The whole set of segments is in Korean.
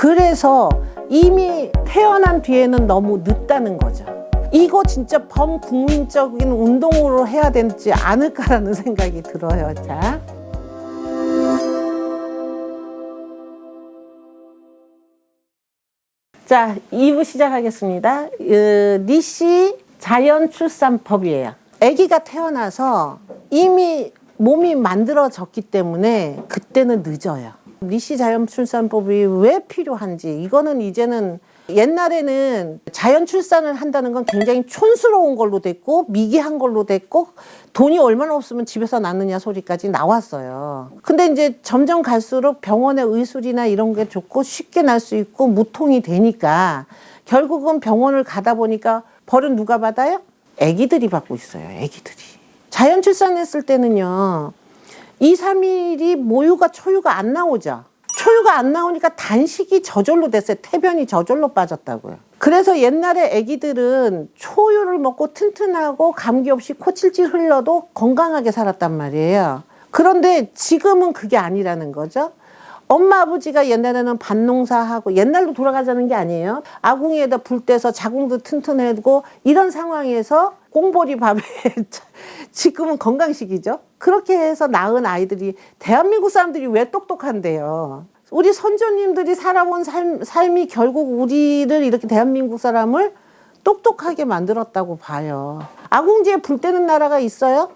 그래서 이미 태어난 뒤에는 너무 늦다는 거죠. 이거 진짜 범국민적인 운동으로 해야 되지 않을까라는 생각이 들어요. 자. 자, 2부 시작하겠습니다. 어, 니씨 자연 출산법이에요. 아기가 태어나서 이미 몸이 만들어졌기 때문에 그때는 늦어요. 니씨 자연 출산법이 왜 필요한지 이거는 이제는 옛날에는 자연 출산을 한다는 건 굉장히 촌스러운 걸로 됐고 미개한 걸로 됐고 돈이 얼마나 없으면 집에서 낳느냐 소리까지 나왔어요. 근데 이제 점점 갈수록 병원의 의술이나 이런 게 좋고 쉽게 날 수 있고 무통이 되니까 결국은 병원을 가다 보니까 벌은 누가 받아요? 아기들이 받고 있어요. 아기들이. 자연 출산했을 때는요. 2, 3일이 모유가 초유가 안 나오죠. 초유가 안 나오니까 단식이 저절로 됐어요. 태변이 저절로 빠졌다고요. 그래서 옛날에 아기들은 초유를 먹고 튼튼하고 감기 없이 코칠질 흘러도 건강하게 살았단 말이에요. 그런데 지금은 그게 아니라는 거죠. 엄마 아버지가 옛날에는 밭농사하고 옛날로 돌아가자는 게 아니에요. 아궁이에다 불 떼서 자궁도 튼튼해고 이런 상황에서 꽁보리 밥에 지금은 건강식이죠. 그렇게 해서 낳은 아이들이 대한민국 사람들이 왜 똑똑한데요? 우리 선조님들이 살아온 삶, 삶이 결국 우리를 이렇게 대한민국 사람을 똑똑하게 만들었다고 봐요. 아궁지에 불 떼는 나라가 있어요?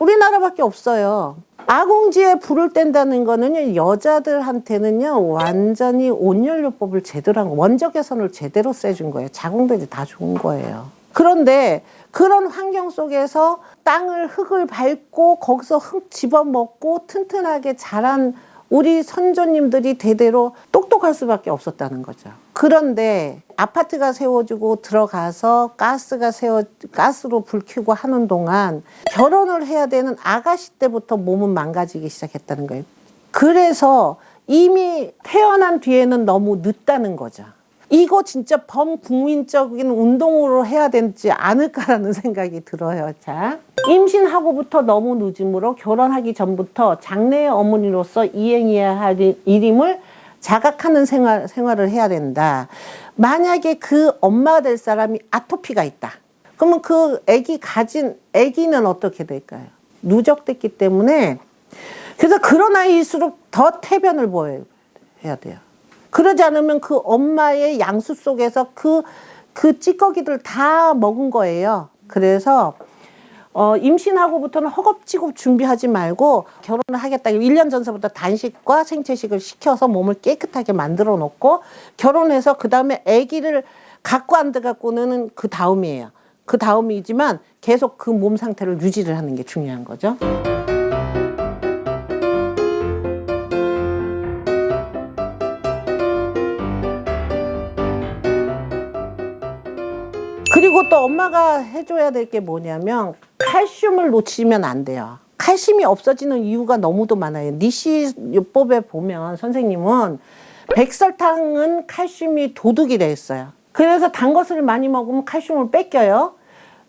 우리나라밖에 없어요. 아궁지에 불을 뗀다는 거는요, 여자들한테는요, 완전히 온연료법을 제대로 한 거, 원적 개선을 제대로 쐬준 거예요. 자궁들이 다 좋은 거예요. 그런데 그런 환경 속에서 땅을 흙을 밟고 거기서 흙 집어먹고 튼튼하게 자란 우리 선조님들이 대대로 똑똑할 수밖에 없었다는 거죠. 그런데 아파트가 세워지고 들어가서 가스가 세워 가스로 불 켜고 하는 동안 결혼을 해야 되는 아가씨 때부터 몸은 망가지기 시작했다는 거예요. 그래서 이미 태어난 뒤에는 너무 늦다는 거죠. 이거 진짜 범국민적인 운동으로 해야 되지 않을까라는 생각이 들어요. 자, 임신하고부터 너무 늦음으로 결혼하기 전부터 장래의 어머니로서 이행해야 할 일임을 자각하는 생활, 생활을 해야 된다. 만약에 그 엄마가 될 사람이 아토피가 있다. 그러면 그 아기 가진 아기는 어떻게 될까요? 누적됐기 때문에 그래서 그런 아이일수록 더 태변을 보여야 돼요. 그러지 않으면 그 엄마의 양수 속에서 그, 그 찌꺼기들 다 먹은 거예요. 그래서, 어, 임신하고부터는 허겁지겁 준비하지 말고 결혼을 하겠다. 1년 전서부터 단식과 생체식을 시켜서 몸을 깨끗하게 만들어 놓고 결혼해서 그 다음에 아기를 갖고 안 들어갖고는 그 다음이에요. 그 다음이지만 계속 그 몸 상태를 유지를 하는 게 중요한 거죠. 그리고 또 엄마가 해줘야 될 게 뭐냐면 칼슘을 놓치면 안 돼요. 칼슘이 없어지는 이유가 너무도 많아요. 니시 요법에 보면 선생님은 백설탕은 칼슘이 도둑이 돼 있어요. 그래서 단 것을 많이 먹으면 칼슘을 뺏겨요.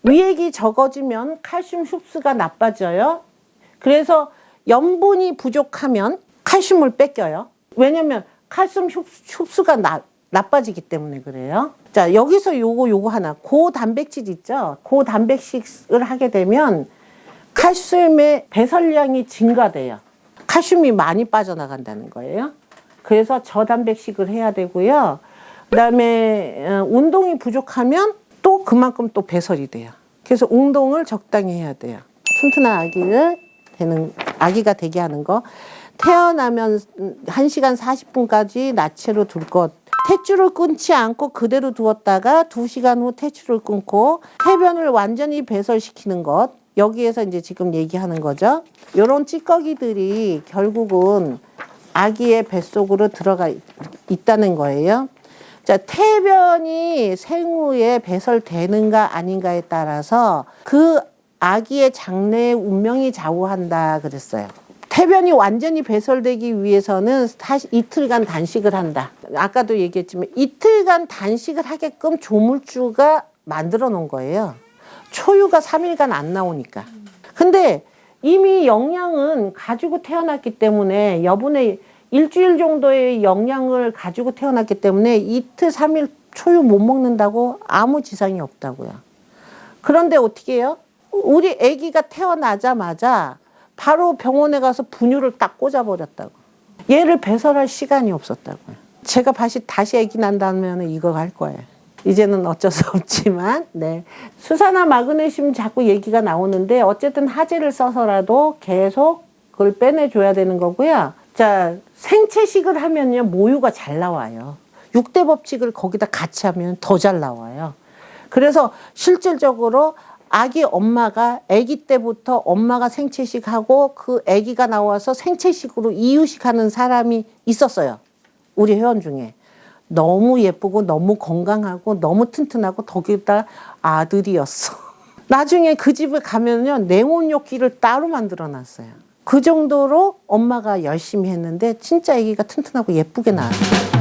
위액이 적어지면 칼슘 흡수가 나빠져요. 그래서 염분이 부족하면 칼슘을 뺏겨요. 왜냐면 칼슘 흡수가 나, 나빠지기 때문에 그래요. 자, 여기서 요거 요거 하나. 고단백질 있죠? 고단백식을 하게 되면 칼슘의 배설량이 증가돼요. 칼슘이 많이 빠져나간다는 거예요. 그래서 저단백식을 해야 되고요. 그 다음에 어, 운동이 부족하면 또 그만큼 또 배설이 돼요. 그래서 운동을 적당히 해야 돼요. 튼튼한 아기를 되는 아기가 되게 하는 거. 태어나면 1시간 40분까지 나체로 둘 것. 탯줄을 끊지 않고 그대로 두었다가 2시간 후 탯줄을 끊고 해변을 완전히 배설시키는 것. 여기에서 이제 지금 얘기하는 거죠. 요런 찌꺼기들이 결국은 아기의 뱃속으로 들어가 있다는 거예요. 자, 태변이 생후에 배설되는가 아닌가에 따라서 그 아기의 장래의 운명이 좌우한다 그랬어요. 태변이 완전히 배설되기 위해서는 사실 이틀간 단식을 한다. 아까도 얘기했지만 이틀간 단식을 하게끔 조물주가 만들어 놓은 거예요. 초유가 3일간 안 나오니까. 근데 이미 영양은 가지고 태어났기 때문에 여분의 일주일 정도의 영양을 가지고 태어났기 때문에 이틀, 삼일 초유 못 먹는다고 아무 지장이 없다고요. 그런데 어떻게 해요? 우리 아기가 태어나자마자 바로 병원에 가서 분유를 딱 꽂아버렸다고. 얘를 배설할 시간이 없었다고요. 제가 다시, 다시 아기 난다면 이거 할 거예요. 이제는 어쩔 수 없지만, 네. 수산화 마그네슘 자꾸 얘기가 나오는데, 어쨌든 하재를 써서라도 계속 그걸 빼내줘야 되는 거고요. 자, 생채식을 하면요, 모유가 잘 나와요. 육대 법칙을 거기다 같이 하면 더 잘 나와요. 그래서 실질적으로 아기 엄마가 아기 때부터 엄마가 생채식하고 그 아기가 나와서 생채식으로 이유식하는 사람이 있었어요. 우리 회원 중에. 너무 예쁘고 너무 건강하고 너무 튼튼하고 거기다 아들이었어. 나중에 그 집에 가면요 냉온욕기를 따로 만들어 놨어요. 그 정도로 엄마가 열심히 했는데 진짜 아기가 튼튼하고 예쁘게 나왔어요.